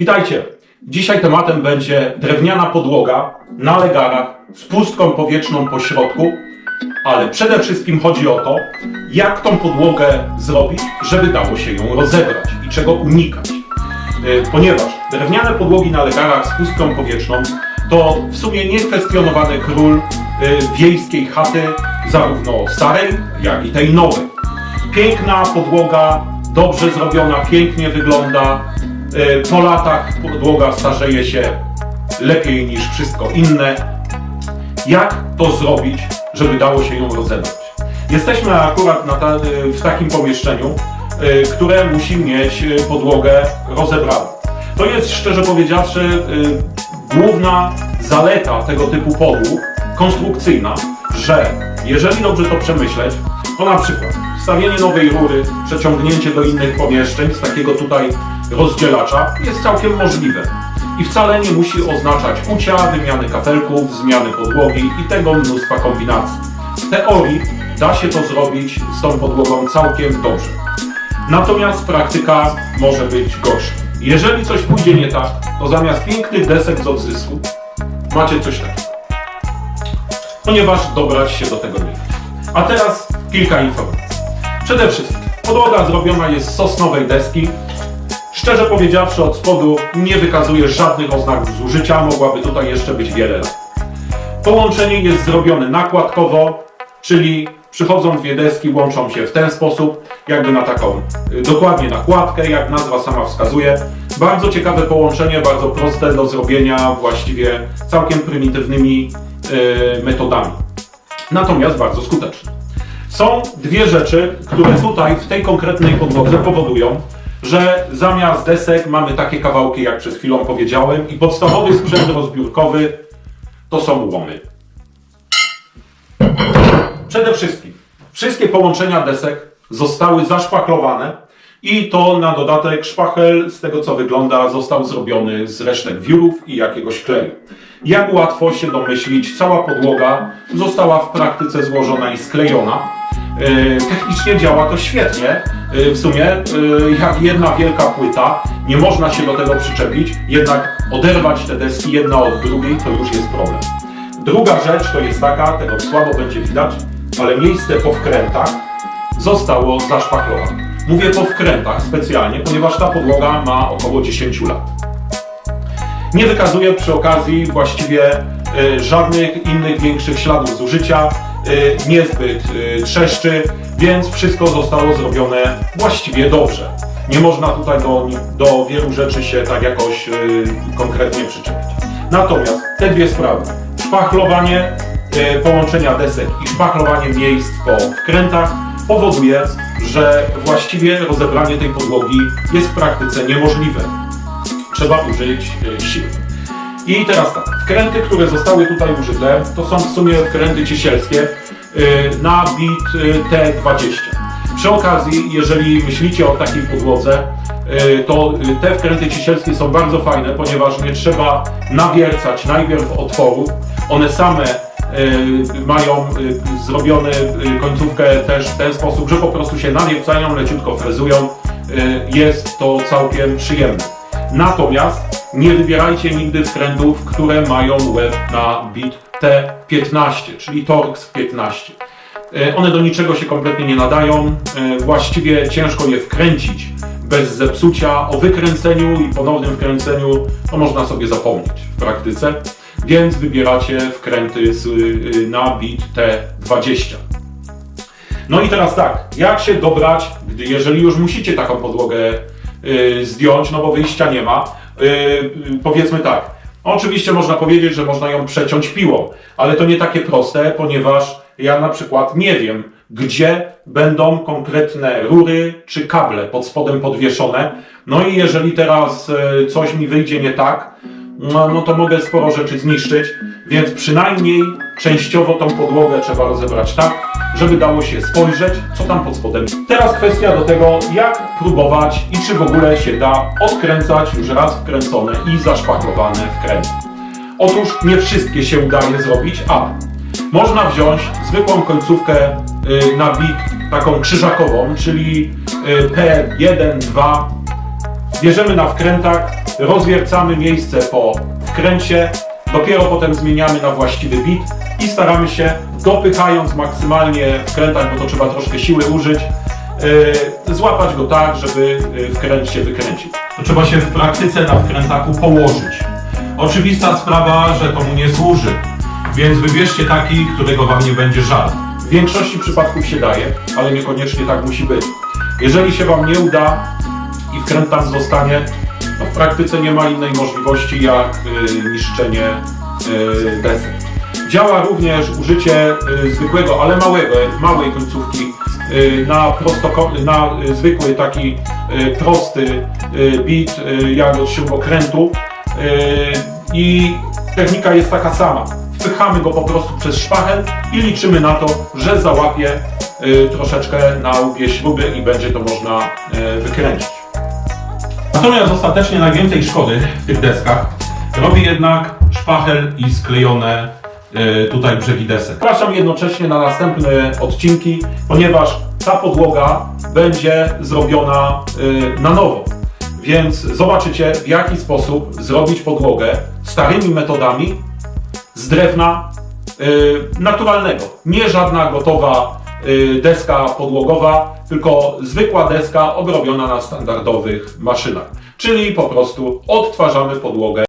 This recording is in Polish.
Witajcie! Dzisiaj tematem będzie drewniana podłoga na legarach z pustką powietrzną po środku, ale przede wszystkim chodzi o to, jak tą podłogę zrobić, żeby dało się ją rozebrać i czego unikać. Y, Ponieważ drewniane podłogi na legarach z pustką powietrzną to w sumie niekwestionowany król y, wiejskiej chaty, zarówno starej, jak i tej nowej. Piękna podłoga, dobrze zrobiona, pięknie wygląda. Y, Po latach podłoga starzeje się lepiej niż wszystko inne. Jak to zrobić, żeby dało się ją rozebrać? Jesteśmy akurat ta, y, w takim pomieszczeniu, y, które musi mieć podłogę rozebraną. To jest szczerze powiedziawszy główna zaleta tego typu podłóg konstrukcyjna, że jeżeli dobrze to przemyśleć, to na przykład wstawienie nowej rury, przeciągnięcie do innych pomieszczeń z takiego tutaj rozdzielacza jest całkiem możliwe. I wcale nie musi oznaczać ucia, wymiany kafelków, zmiany podłogi i tego mnóstwa kombinacji. W teorii da się to zrobić z tą podłogą całkiem dobrze. Natomiast praktyka może być gorsza. Jeżeli coś pójdzie nie tak, to zamiast pięknych desek z odzysku macie coś takiego. Ponieważ dobrać się do tego nie da. A teraz kilka informacji. Przede wszystkim podłoga zrobiona jest z sosnowej deski. Szczerze powiedziawszy, od spodu nie wykazuje żadnych oznak zużycia, mogłaby tutaj jeszcze być wiele lat. Połączenie jest zrobione nakładkowo, czyli przychodzą dwie deski, łączą się w ten sposób, jakby na taką y, dokładnie nakładkę, jak nazwa sama wskazuje. Bardzo ciekawe połączenie, bardzo proste do zrobienia, właściwie całkiem prymitywnymi y, metodami. Natomiast bardzo skuteczne. Są dwie rzeczy, które tutaj w tej konkretnej podłodze powodują, że zamiast desek mamy takie kawałki, jak przed chwilą powiedziałem, i podstawowy sprzęt rozbiórkowy to są łomy. Przede wszystkim wszystkie połączenia desek zostały zaszpachlowane i to na dodatek szpachel, z tego co wygląda, został zrobiony z resztek wiórów i jakiegoś kleju. Jak łatwo się domyślić, cała podłoga została w praktyce złożona i sklejona. E, Technicznie działa to świetnie. E, W sumie e, jak jedna wielka płyta, nie można się do tego przyczepić, jednak oderwać te deski jedna od drugiej to już jest problem. Druga rzecz to jest taka, tego słabo będzie widać, ale miejsce po wkrętach zostało zaszpachlowane. Mówię po wkrętach specjalnie, ponieważ ta podłoga ma około 10 lat. Nie wykazuje przy okazji właściwie żadnych innych większych śladów zużycia, niezbyt y, trzeszczy, więc wszystko zostało zrobione właściwie dobrze. Nie można tutaj do, do wielu rzeczy się tak jakoś y, konkretnie przyczepić. Natomiast te dwie sprawy, szpachlowanie y, połączenia desek i szpachlowanie miejsc po wkrętach powoduje, że właściwie rozebranie tej podłogi jest w praktyce niemożliwe trzeba użyć y, siły. I teraz tak, wkręty, które zostały tutaj użyte, to są w sumie wkręty ciesielskie y, na bit y, T20. Przy okazji, jeżeli myślicie o takiej podłodze, y, to te wkręty ciesielskie są bardzo fajne, ponieważ nie trzeba nawiercać najpierw otworów. One same mają zrobione końcówkę też w ten sposób, że po prostu się nawiercają, leciutko frezują. Jest to całkiem przyjemne. Natomiast nie wybierajcie nigdy wkrętów, które mają łeb na bit T15, czyli Torx 15. E, One do niczego się kompletnie nie nadają. E, Właściwie ciężko je wkręcić bez zepsucia. O wykręceniu i ponownym wkręceniu to można sobie zapomnieć w praktyce. Więc wybieracie wkręty y, na bit T20. No i teraz tak, jak się dobrać, gdy jeżeli już musicie taką podłogę y, zdjąć, no bo wyjścia nie ma. Y, y, powiedzmy tak, oczywiście można powiedzieć, że można ją przeciąć piłą, ale to nie takie proste, ponieważ ja na przykład nie wiem, gdzie będą konkretne rury czy kable pod spodem podwieszone. No i jeżeli teraz y, coś mi wyjdzie nie tak, no, no to mogę sporo rzeczy zniszczyć, więc przynajmniej częściowo tą podłogę trzeba rozebrać tak, żeby dało się spojrzeć, co tam pod spodem. Teraz kwestia do tego, jak próbować i czy w ogóle się da odkręcać już raz wkręcone i zaszpachlowane wkręty. Otóż nie wszystkie się udaje zrobić, ale można wziąć zwykłą końcówkę y, na bit taką krzyżakową, czyli y, P1, 2, bierzemy na wkrętach, rozwiercamy miejsce po wkręcie, dopiero potem zmieniamy na właściwy bit i staramy się, dopychając maksymalnie wkrętać, bo to trzeba troszkę siły użyć, yy, złapać go tak, żeby yy, wkręt się wykręcił. To trzeba się w praktyce na wkrętaku położyć. Oczywista sprawa, że to mu nie służy, więc wybierzcie taki, którego Wam nie będzie żal. W większości przypadków się daje, ale niekoniecznie tak musi być. Jeżeli się Wam nie uda i wkręt tam zostanie, no w praktyce nie ma innej możliwości jak y, niszczenie desek. Działa również użycie y, zwykłego, ale małego, małej końcówki y, na, prostoko- na y, zwykły taki prosty bit jak od śrubokrętu i technika jest taka sama. Wpychamy go po prostu przez szpachel i liczymy na to, że załapie troszeczkę na łbie śruby i będzie to można wykręcić. Natomiast ostatecznie najwięcej szkody w tych deskach robi jednak szpachel i sklejone tutaj brzegi desek. Zapraszam jednocześnie na następne odcinki, ponieważ ta podłoga będzie zrobiona e, na nowo. Więc zobaczycie w jaki sposób zrobić podłogę starymi metodami z drewna e, naturalnego. Nie żadna gotowa e, deska podłogowa, tylko zwykła deska obrobiona na standardowych maszynach. Czyli po prostu odtwarzamy podłogę